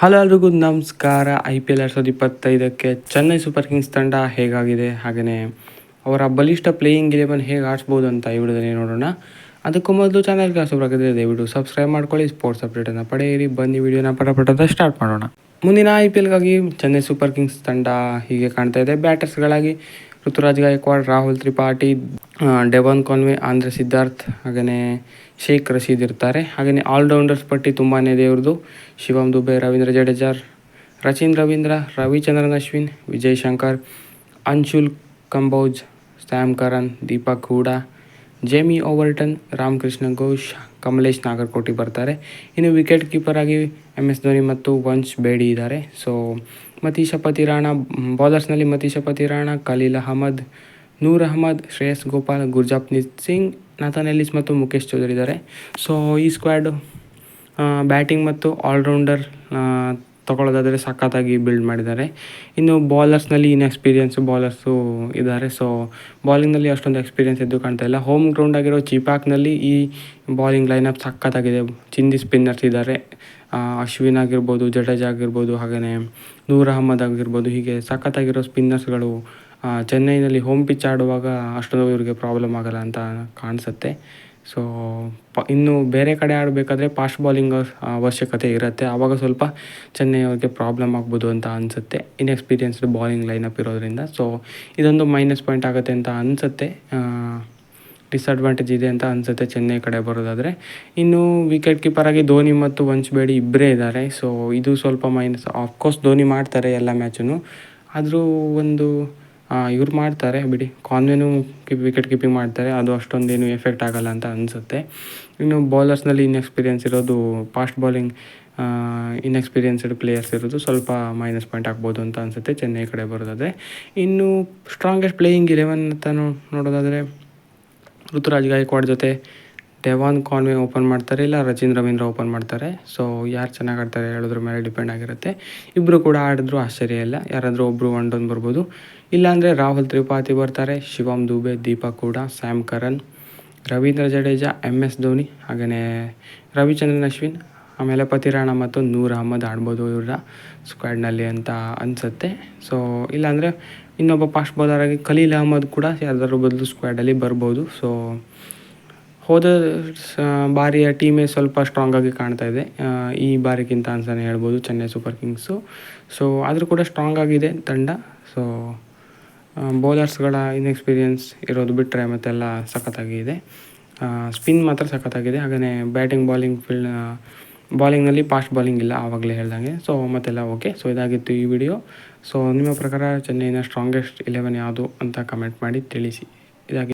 Hello ಎಲ್ರಿಗೂ ನಮಸ್ಕಾರ. I P L ಎರಡು ಸಾವಿರದ ಇಪ್ಪತ್ತೈದಕ್ಕೆ ಚೆನ್ನೈ ಸೂಪರ್ ಕಿಂಗ್ಸ್ ತಂಡ ಹೇಗಾಗಿದೆ? ಹಾಗೆಯೇ ಅವರ ಬಲಿಷ್ಠ ಪ್ಲೇಯಿಂಗ್ ಇಲೆವನ್ ಹೇಗೆ ಆಡಿಸ್ಬೋದು ಅಂತ ಈ ವಿಡಿಯೋದಲ್ಲಿ ನೋಡೋಣ. ಅದಕ್ಕೂ ಮೊದಲು ಚಾನಲ್ಗೆ ಹೊಸಬರಾಗಿದ್ದರೆ ದಯವಿಟ್ಟು ಸಬ್ಸ್ಕ್ರೈಬ್ ಮಾಡ್ಕೊಳ್ಳಿ. ಸ್ಪೋರ್ಟ್ಸ್ ಅಪ್ಡೇಟನ್ನು ಪಡೆಯಿರಿ. ಬನ್ನಿ, ವಿಡಿಯೋನ ಪಟಪಟದ ಸ್ಟಾರ್ಟ್ ಮಾಡೋಣ. ಮುಂದಿನ ಐ ಪಿ ಎಲ್ಗಾಗಿ ಚೆನ್ನೈ ಸೂಪರ್ ಕಿಂಗ್ಸ್ ತಂಡ ಹೀಗೆ ಕಾಣ್ತಾ ಇದೆ. ಬ್ಯಾಟರ್ಸ್ಗಳಾಗಿ ಋತುರಾಜ್ ಗಾಯಕ್ವಾಡ್ ರಾಹುಲ್ ತ್ರಿಪಾಠಿ ಆ, ಡೆವನ್ ಕಾನ್ವೆ ಆಂಧ್ರ ಸಿದ್ಧಾರ್ಥ್ ಹಾಗೆಯೇ ಶೇಖ್ ರಶೀದ್ ಇರ್ತಾರೆ. ಹಾಗೆಯೇ ಆಲ್ರೌಂಡರ್ಸ್ ಪಟ್ಟಿ ತುಂಬಾ ಇದೆ ಇವ್ರದ್ದು Shivam Dube Ravindra ಜಡೇಜಾರ್ Rachin Ravindra Ravichandran Ashwin Vijay Shankar Anshul Kamboj Sam Curran Deepak Hooda Jamie Overton, Ramakrishna Ghosh, Kamlesh Nagarkoti ಬರ್ತಾರೆ. ಇನ್ನು ವಿಕೆಟ್ ಕೀಪರ್ ಆಗಿ ಎಂ ಎಸ್ ಧೋನಿ ಮತ್ತು ವಂಶ್ ಬೇಡಿ ಇದ್ದಾರೆ. ಸೊ ಮತೀಶ ಪತಿರಾಣ ಬೌಲರ್ಸ್ನಲ್ಲಿ ಮತೀಶ ಪತಿರಾಣ, ಖಲೀಲ್ ಅಹಮದ್, ನೂರ್ ಅಹಮದ್, ಶ್ರೇಯಸ್ ಗೋಪಾಲ್, ಗುರ್ಜಾಪ್ನೀತ್ ಸಿಂಗ್, ನಾಥನ್ ಎಲ್ಲಿಸ್ ಮತ್ತು ಮುಖೇಶ್ ಚೌಧರಿ ಇದ್ದಾರೆ. ಸೊ ಈ ಸ್ಕ್ವಾಡ್ ಬ್ಯಾಟಿಂಗ್ ಮತ್ತು ಆಲ್ರೌಂಡರ್ ತಗೊಳ್ಳೋದಾದರೆ ಸಖತ್ತಾಗಿ ಬಿಲ್ಡ್ ಮಾಡಿದ್ದಾರೆ. ಇನ್ನು ಬಾಲರ್ಸ್ನಲ್ಲಿ ಇನ್ಎಕ್ಸ್ಪೀರಿಯನ್ಸ್ ಬಾಲರ್ಸು ಇದ್ದಾರೆ. ಸೊ ಬಾಲಿಂಗ್ನಲ್ಲಿ ಅಷ್ಟೊಂದು ಎಕ್ಸ್ಪೀರಿಯನ್ಸ್ ಎದ್ದು ಕಾಣ್ತಾ ಇಲ್ಲ. ಹೋಮ್ ಗ್ರೌಂಡ್ ಆಗಿರೋ ಚಿಪಾಕ್ನಲ್ಲಿ ಈ ಬಾಲಿಂಗ್ ಲೈನಪ್ ಸಖತ್ತಾಗಿದೆ. ಚಿಂದಿ ಸ್ಪಿನ್ನರ್ಸ್ ಇದ್ದಾರೆ. ಅಶ್ವಿನ್ ಆಗಿರ್ಬೋದು, ಜಡೇಜ್ ಆಗಿರ್ಬೋದು ಹಾಗೆಯೇ ನೂರ್ ಅಹಮದ್ ಆಗಿರ್ಬೋದು, ಹೀಗೆ ಸಖತ್ತಾಗಿರೋ ಸ್ಪಿನ್ನರ್ಸ್ಗಳು ಚೆನ್ನೈನಲ್ಲಿ ಹೋಮ್ ಪಿಚ್ ಆಡುವಾಗ ಅಷ್ಟೊಂದು ಇವರಿಗೆ ಪ್ರಾಬ್ಲಮ್ ಆಗಲ್ಲ ಅಂತ ಕಾಣಿಸುತ್ತೆ. ಸೊ ಇನ್ನು ಬೇರೆ ಕಡೆ ಆಡಬೇಕಾದ್ರೆ ಫಾಸ್ಟ್ ಬಾಲಿಂಗ್ ಅವಶ್ಯಕತೆ ಇರುತ್ತೆ. ಆವಾಗ ಸ್ವಲ್ಪ ಚೆನ್ನೈ ಅವ್ರಿಗೆ ಪ್ರಾಬ್ಲಮ್ ಆಗ್ಬೋದು ಅಂತ ಅನಿಸುತ್ತೆ. ಇನ್ಎಕ್ಸ್ಪೀರಿಯನ್ಸ್ಡ್ ಬಾಲಿಂಗ್ ಲೈನಪ್ ಇರೋದ್ರಿಂದ. ಸೊ ಇದೊಂದು ಮೈನಸ್ ಪಾಯಿಂಟ್ ಆಗುತ್ತೆ ಅಂತ ಅನಿಸುತ್ತೆ. ಡಿಸ್ಅಡ್ವಾಂಟೇಜ್ ಇದೆ ಅಂತ ಅನಿಸುತ್ತೆ ಚೆನ್ನೈ ಕಡೆ ಬರೋದಾದರೆ. ಇನ್ನು ವಿಕೆಟ್ ಕೀಪರ್ ಆಗಿ ಧೋನಿ ಮತ್ತು ವಂಚ್ ಬೇಡಿ ಇಬ್ಬರೇ ಇದ್ದಾರೆ. ಸೊ ಇದು ಸ್ವಲ್ಪ ಮೈನಸ್ ಆಫ್ಕೋರ್ಸ್ ಧೋನಿ ಮಾಡ್ತಾರೆ ಎಲ್ಲ ಮ್ಯಾಚನ್ನು ಆದರೂ ಒಂದು ಇವ್ರು ಮಾಡ್ತಾರೆ, ಬಿಡಿ. ಕಾನ್ವೇನು ಕೀಪ್ ವಿಕೆಟ್ ಕೀಪಿಂಗ್ ಮಾಡ್ತಾರೆ. ಅದು ಅಷ್ಟೊಂದೇನು ಎಫೆಕ್ಟ್ ಆಗಲ್ಲ ಅಂತ ಅನಿಸುತ್ತೆ. ಇನ್ನು ಬೌಲರ್ಸ್ನಲ್ಲಿ ಇನ್ಎಕ್ಸ್ಪೀರಿಯನ್ಸ್ ಇರೋದು ಫಾಸ್ಟ್ ಬಾಲಿಂಗ್ ಇನ್ಎಕ್ಸ್ಪೀರಿಯನ್ಸ್ಡ್ ಪ್ಲೇಯರ್ಸ್ ಇರೋದು ಸ್ವಲ್ಪ ಮೈನಸ್ ಪಾಯಿಂಟ್ ಆಗ್ಬೋದು ಅಂತ ಅನಿಸುತ್ತೆ, ಚೆನ್ನೈ ಕಡೆ ಬರೋದಾದರೆ. ಇನ್ನು ಸ್ಟ್ರಾಂಗೆಸ್ಟ್ ಪ್ಲೇಯಿಂಗ್ ಇಲೆವೆನ್ ಅಂತ ನೋಡೋದಾದರೆ ಋತುರಾಜ್ ಗಾಯಕ್ವಾಡ್ ಜೊತೆ ಡೆವಾನ್ ಕಾನ್ವೆ ಓಪನ್ ಮಾಡ್ತಾರೆ, ಇಲ್ಲ ರಚಿನ್ ರವೀಂದ್ರ ಓಪನ್ ಮಾಡ್ತಾರೆ. ಸೊ ಯಾರು ಚೆನ್ನಾಗಿ ಆಡ್ತಾರೆ ಹೇಳೋದ್ರ ಮೇಲೆ ಡಿಪೆಂಡ್ ಆಗಿರುತ್ತೆ. ಇಬ್ಬರು ಕೂಡ ಆಡಿದ್ರು, ಆಶ್ಚರ್ಯ ಇಲ್ಲ. ಯಾರಾದರೂ ಒಬ್ಬರು ಒನ್ ಡೌನ್ ಬರ್ಬೋದು. ಇಲ್ಲಾಂದರೆ ರಾಹುಲ್ ತ್ರಿಪಾಠಿ ಬರ್ತಾರೆ ಶಿವಮ್ ದುಬೆ, ದೀಪಕ್ ಕೂಡ Sam Curran Ravindra Jadeja M S Dhoni ಹಾಗೆಯೇ ರವಿಚಂದ್ರನ್, ಅಶ್ವಿನ್, ಆಮೇಲೆ ಪತಿರಾಣ ಮತ್ತು ನೂರ್ ಅಹಮದ್ ಆಡ್ಬೋದು ಇವರ ಸ್ಕ್ವಾಡ್ನಲ್ಲಿ ಅಂತ ಅನಿಸುತ್ತೆ. ಸೊ ಇಲ್ಲಾಂದರೆ ಇನ್ನೊಬ್ಬ ಫಾಸ್ಟ್ ಆಗಿ ಖಲೀಲ್ ಅಹಮದ್ ಕೂಡ ಯಾರಾದರೂ ಬದಲು ಸ್ಕ್ವಾಡಲ್ಲಿ ಬರ್ಬೋದು. ಸೊ ಹೋದ ಬಾರಿಯ ಟೀಮೇ ಸ್ವಲ್ಪ ಸ್ಟ್ರಾಂಗ್ ಆಗಿ ಕಾಣ್ತಾ ಇದೆ. ಈ ಬಾರಿಗಿಂತ ಅಂತಲೇ ಹೇಳ್ಬೋದು ಚೆನ್ನೈ ಸೂಪರ್ ಕಿಂಗ್ಸು. ಸೊ ಆದರೂ ಕೂಡ ಸ್ಟ್ರಾಂಗ್ ಆಗಿದೆ ತಂಡ. ಸೊ ಬೌಲರ್ಸ್ಗಳ ಇನ್ಎಕ್ಸ್ಪೀರಿಯನ್ಸ್ ಇರೋದು ಬಿಟ್ಟರೆ ಮತ್ತೆಲ್ಲ ಸಖತ್ತಾಗಿದೆ ಸ್ಪಿನ್ ಮಾತ್ರ ಸಖತ್ತಾಗಿದೆ. ಹಾಗೆಯೇ ಬ್ಯಾಟಿಂಗ್ ಬಾಲಿಂಗ್ ಫೀಲ್ಡ್ ಬಾಲಿಂಗ್ನಲ್ಲಿ ಫಾಸ್ಟ್ ಬಾಲಿಂಗ್ ಇಲ್ಲ ಆವಾಗಲೇ ಹೇಳ್ದಂಗೆ. ಸೊ ಮತ್ತೆಲ್ಲ ಓಕೆ ಸೊ ಇದಾಗಿತ್ತು ಈ ವಿಡಿಯೋ ಸೊ ನಿಮ್ಮ ಪ್ರಕಾರ ಚೆನ್ನೈನ ಸ್ಟ್ರಾಂಗೆಸ್ಟ್ ಇಲೆವೆನ್ ಯಾವುದು ಅಂತ ಕಮೆಂಟ್ ಮಾಡಿ ತಿಳಿಸಿ. ಇದಾಗಿ